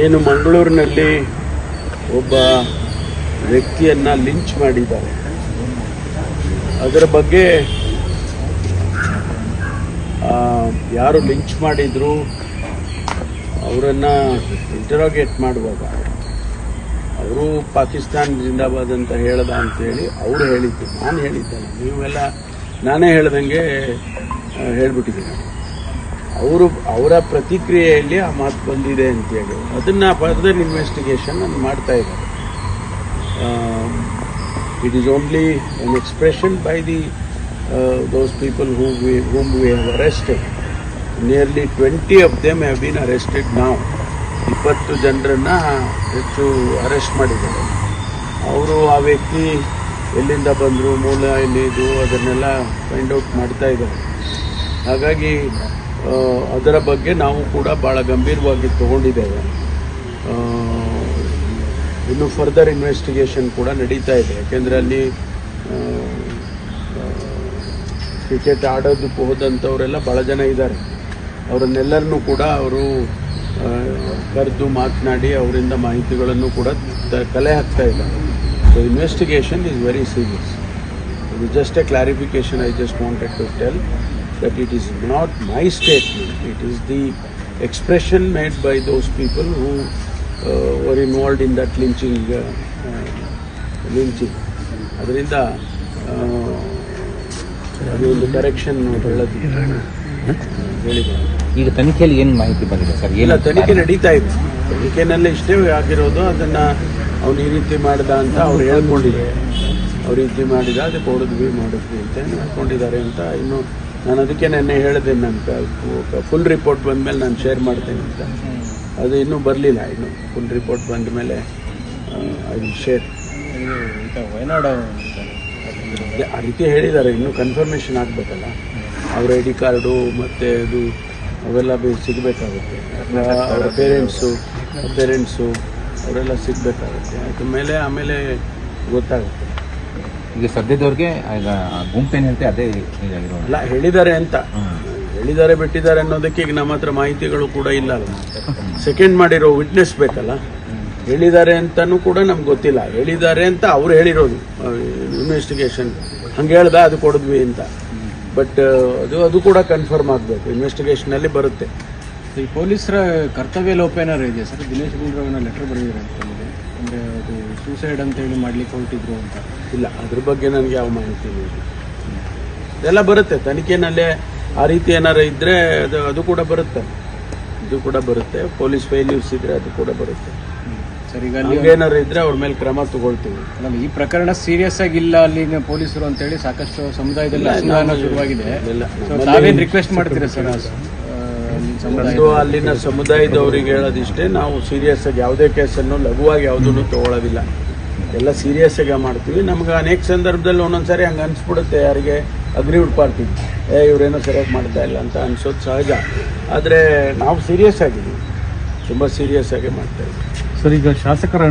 ಏನು ಮಂಗಳೂರಿನಲ್ಲಿ ಒಬ್ಬ ವ್ಯಕ್ತಿಯನ್ನ ಲಿಂಚ್ ಮಾಡಿದ್ದಾರೆ. ಅದರ ಬಗ್ಗೆ ಯಾರು ಲಿಂಚ್ ಮಾಡಿದ್ರು ಅವರನ್ನು ಇಂಟರೋಗೇಟ್ ಮಾಡುವಾಗ, ಅವರು ಪಾಕಿಸ್ತಾನ್ ಜಿಂದಾಬಾದ್ ಅಂತ ಹೇಳ್ದ ಅಂತೇಳಿ ಅವರು ಹೇಳಿದ್ದು. ನಾನು ಹೇಳಿದ್ದೇನೆ ನೀವೆಲ್ಲ, ನಾನೇ ಹೇಳ್ದಂಗೆ ಹೇಳ್ಬಿಟ್ಟಿದ್ದೀನಿ. ಅವರು, ಅವರ ಪ್ರತಿಕ್ರಿಯೆಯಲ್ಲಿ ಆ ಮಾತು ಬಂದಿದೆ ಅಂತೇಳಿ ಅದನ್ನು ಫರ್ದರ್ ಇನ್ವೆಸ್ಟಿಗೇಷನ್ ಮಾಡ್ತಾ ಇದ್ದಾರೆ. It is only an expression by the those people who we whom we have arrested nearly twenty of them have been arrested ನಾವು ಇಪ್ಪತ್ತು ಜನರನ್ನು ಹೆಚ್ಚು ಅರೆಸ್ಟ್ ಮಾಡಿದ್ದಾರೆ. ಅವರು ಆ ವ್ಯಕ್ತಿ ಎಲ್ಲಿಂದ ಬಂದರು, ಮೂಲ ಎಲ್ಲಿದು ಅದನ್ನೆಲ್ಲ ಫೈಂಡ್ ಔಟ್ ಮಾಡ್ತಾ ಇದ್ದಾರೆ. ಹಾಗಾಗಿ ಅದರ ಬಗ್ಗೆ ನಾವು ಕೂಡ ಭಾಳ ಗಂಭೀರವಾಗಿ ತಗೊಂಡಿದ್ದೇವೆ. ಇನ್ನು ಫರ್ದರ್ ಇನ್ವೆಸ್ಟಿಗೇಷನ್ ಕೂಡ ನಡೀತಾ ಇದೆ. ಯಾಕೆಂದರೆ ಅಲ್ಲಿ ಕ್ರಿಕೆಟ್ ಆಡೋದಕ್ಕೆ ಹೋದಂಥವರೆಲ್ಲ ಭಾಳ ಜನ ಇದ್ದಾರೆ. ಅವರನ್ನೆಲ್ಲರನ್ನೂ ಕೂಡ ಅವರು ಕರೆದು ಮಾತನಾಡಿ ಅವರಿಂದ ಮಾಹಿತಿಗಳನ್ನು ಕೂಡ ಕಲೆ ಹಾಕ್ತಾ ಇದ್ದಾರೆ so investigation is very serious just a clarification I just wanted to tell that it is not my statement, it is the expression made by those people who uh, were involved in that lynching. Uh, uh, lynching. ಅದರಿಂದ ಅದು ಒಂದು correction ಹೇಳೋದು. ಹೇಳಿದ್ದಾರೆ ಈಗ ತನಿಖೆಯಲ್ಲಿ ಏನು ಮಾಹಿತಿ ಬಂದಿದೆ ಸರ್? ಇಲ್ಲ ತನಿಖೆ ನಡೀತಾ ಇದೆ. ತನಿಖೆನಲ್ಲಿ ಇಷ್ಟೇ ಆಗಿರೋದು ಅದನ್ನ ಅವ್ನು ಈ ರೀತಿ ಮಾಡಿದ ಅಂತ ಅವ್ರು ಹೇಳ್ಕೊಂಡಿದ್ದಾರೆ. ಅವ್ರು ಈ ರೀತಿ ಮಾಡಿದ ಅದಕ್ಕೆ ಹೊಡೆದ್ವಿ ಮಾಡಿದ್ವಿ ಅಂತ ಹೇಳ್ಕೊಂಡಿದ್ದಾರೆ ಅಂತ ಇನ್ನು ನಾನು ಅದಕ್ಕೆ ನೆನ್ನೆ ಹೇಳಿದೆ ನನ್ನ ಫುಲ್ ರಿಪೋರ್ಟ್ ಬಂದಮೇಲೆ ನಾನು ಶೇರ್ ಮಾಡ್ತೇನೆ ಅಂತ. ಅದು ಇನ್ನೂ ಬರಲಿಲ್ಲ, ಇನ್ನು ಫುಲ್ ರಿಪೋರ್ಟ್ ಬಂದ ಮೇಲೆ ಐ ವಿಲ್ ಶೇರ್ ಆ ರೀತಿ ಹೇಳಿದ್ದಾರೆ, ಇನ್ನೂ ಕನ್ಫರ್ಮೇಷನ್ ಆಗಬೇಕಲ್ಲ. ಅವ್ರ ಐ ಡಿ ಕಾರ್ಡು ಮತ್ತು ಅದು, ಅವೆಲ್ಲ ಸಿಗಬೇಕಾಗುತ್ತೆ. ಅವರ ಪೇರೆಂಟ್ಸು ಪೇರೆಂಟ್ಸು ಅವರೆಲ್ಲ ಸಿಗಬೇಕಾಗುತ್ತೆ. ಅದ್ರ ಮೇಲೆ, ಆಮೇಲೆ ಗೊತ್ತಾಗುತ್ತೆ. ಈಗ ಸದ್ಯದವ್ರಿಗೆ ಈಗ ಗುಂಪೇನು ಹೇಳ್ತೆ ಅದೇ ಇರೋ ಅಲ್ಲ ಹೇಳಿದ್ದಾರೆ ಅಂತ. ಹೇಳಿದ್ದಾರೆ ಬಿಟ್ಟಿದ್ದಾರೆ ಅನ್ನೋದಕ್ಕೆ ಈಗ ನಮ್ಮ ಹತ್ರ ಮಾಹಿತಿಗಳು ಕೂಡ ಇಲ್ಲ ಅಲ್ಲ. ಸೆಕೆಂಡ್ ಮಾಡಿರೋ ವಿಟ್ನೆಸ್ ಬೇಕಲ್ಲ? ಹೇಳಿದ್ದಾರೆ ಅಂತಲೂ ಕೂಡ ನಮ್ಗೆ ಗೊತ್ತಿಲ್ಲ. ಹೇಳಿದ್ದಾರೆ ಅಂತ ಅವ್ರು ಹೇಳಿರೋದು ಇನ್ವೆಸ್ಟಿಗೇಷನ್ ಹಂಗೆ ಹೇಳ್ದ ಅದು ಕೊಡಿದ್ವಿ ಅಂತ. ಬಟ್ ಅದು ಅದು ಕೂಡ ಕನ್ಫರ್ಮ್ ಆಗಬೇಕು. ಇನ್ವೆಸ್ಟಿಗೇಷನಲ್ಲಿ ಬರುತ್ತೆ. ಈ ಪೊಲೀಸರ ಕರ್ತವ್ಯ ಲೋಪ ಏನಾರು ಇದೆಯಾ ಸರ್? ದಿನೇಶ್ ಗುಂಡ್ರವನ ಲೆಟರ್ ಬರೆದಿದ್ದಾರೆ ಅಂದರೆ ಅದು ಸೂಸೈಡ್ ಅಂತ ಹೇಳಿ ಮಾಡ್ಲಿಕ್ಕೆ ಹೊರಟಿದ್ರು ಅಂತ. ಇಲ್ಲ ಅದ್ರ ಬಗ್ಗೆ ನನಗೆ ಯಾವ ಮಾಹಿತಿ ಇಲ್ಲ. ಇದೆಲ್ಲ ಬರುತ್ತೆ ತನಿಖೆನಲ್ಲೇ ಆ ರೀತಿ ಏನಾರ ಇದ್ದರೆ ಅದು ಅದು ಕೂಡ ಬರುತ್ತೆ. ಇದು ಕೂಡ ಬರುತ್ತೆ ಪೊಲೀಸ್ ಫೇಲ್ಯೂರ್ಸ್ ಇದ್ರೆ ಅದು ಕೂಡ ಬರುತ್ತೆ. ಸರಿ ಈಗ ಅಲ್ಲಿ ಹಂಗೇನಾರು ಇದ್ರೆ ಅವ್ರ ಮೇಲೆ ಕ್ರಮ ತಗೊಳ್ತೀವಿ. ಅಲ್ಲ, ಈ ಪ್ರಕರಣ ಸೀರಿಯಸ್ ಆಗಿಲ್ಲ ಅಲ್ಲಿನ ಪೊಲೀಸರು ಅಂತೇಳಿ ಸಾಕಷ್ಟು ಸಮುದಾಯದಲ್ಲಿ ಅಸಮಾಧಾನ ಶುರುವಾಗಿದೆ. ತಾವೇನು ರಿಕ್ವೆಸ್ಟ್ ಮಾಡ್ತೀರಾ ಸರ್? ಒಂದು ಅಲ್ಲಿನ ಸಮುದಾಯದವರಿಗೆ ಹೇಳೋದಿಷ್ಟೇ, ನಾವು ಸೀರಿಯಸ್ ಆಗಿ ಯಾವುದೇ ಕೇಸನ್ನು ಲಘುವಾಗಿ ಯಾವುದನ್ನು ತಗೊಳ್ಳೋದಿಲ್ಲ ಎಲ್ಲ ಸೀರಿಯಸ್ ಆಗಿ ಮಾಡ್ತೀವಿ. ನಮ್ಗೆ ಅನೇಕ ಸಂದರ್ಭದಲ್ಲಿ ಒಂದೊಂದ್ಸರಿ ಹಂಗೆ ಅನಿಸ್ಬಿಡುತ್ತೆ, ಯಾರಿಗೆ ಅಗ್ರಿ ಪಾರ್ಟಿ ಏ, ಇವರೇನೋ ಸರಿಯಾಗಿ ಮಾಡ್ತಾ ಇಲ್ಲ ಅಂತ ಅನ್ಸೋದು ಸಹಜ. ಆದರೆ ನಾವು ಸೀರಿಯಸ್ ಆಗಿದ್ದೀವಿ. ತುಂಬ ಸೀರಿಯಸ್ ಆಗಿ ಮಾಡ್ತಾ ಇದ್ದೀವಿ. ಸರ್, ಈಗ ಶಾಸಕರ